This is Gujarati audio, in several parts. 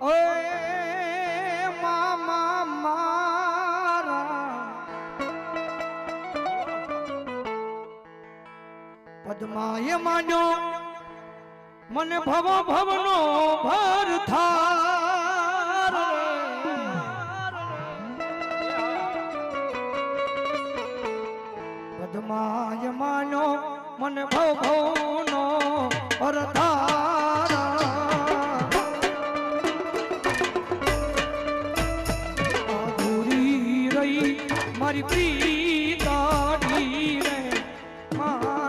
ઓય મામા મારા. પદ્માએ માન્યો મને ભવ ભવનો ભર થાર પદ્માએ માન્યો મને ભવ ભવનો ભર થાર મારી પ્રીતાની રે. મારા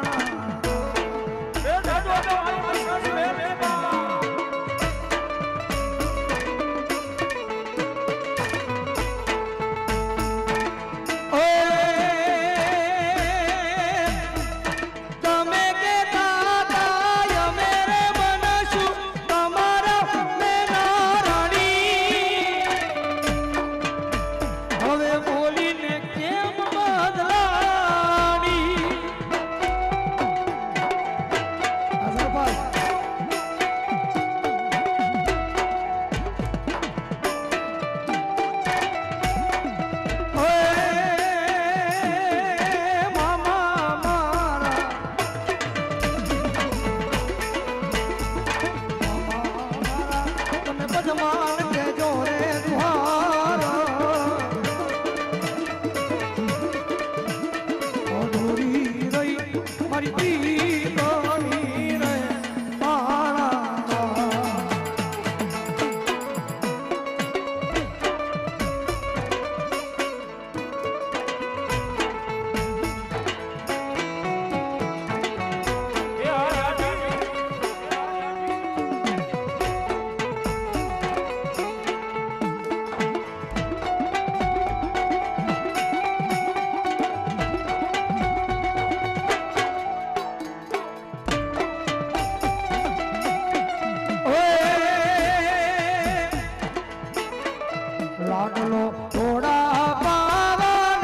લાડલો થોડા પાવન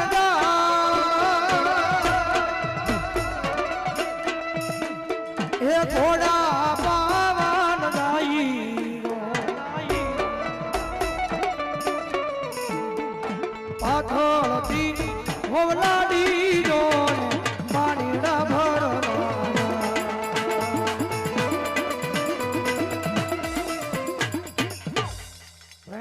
એ થોડા પાવન દાઈ પાછળથી હોવલાડી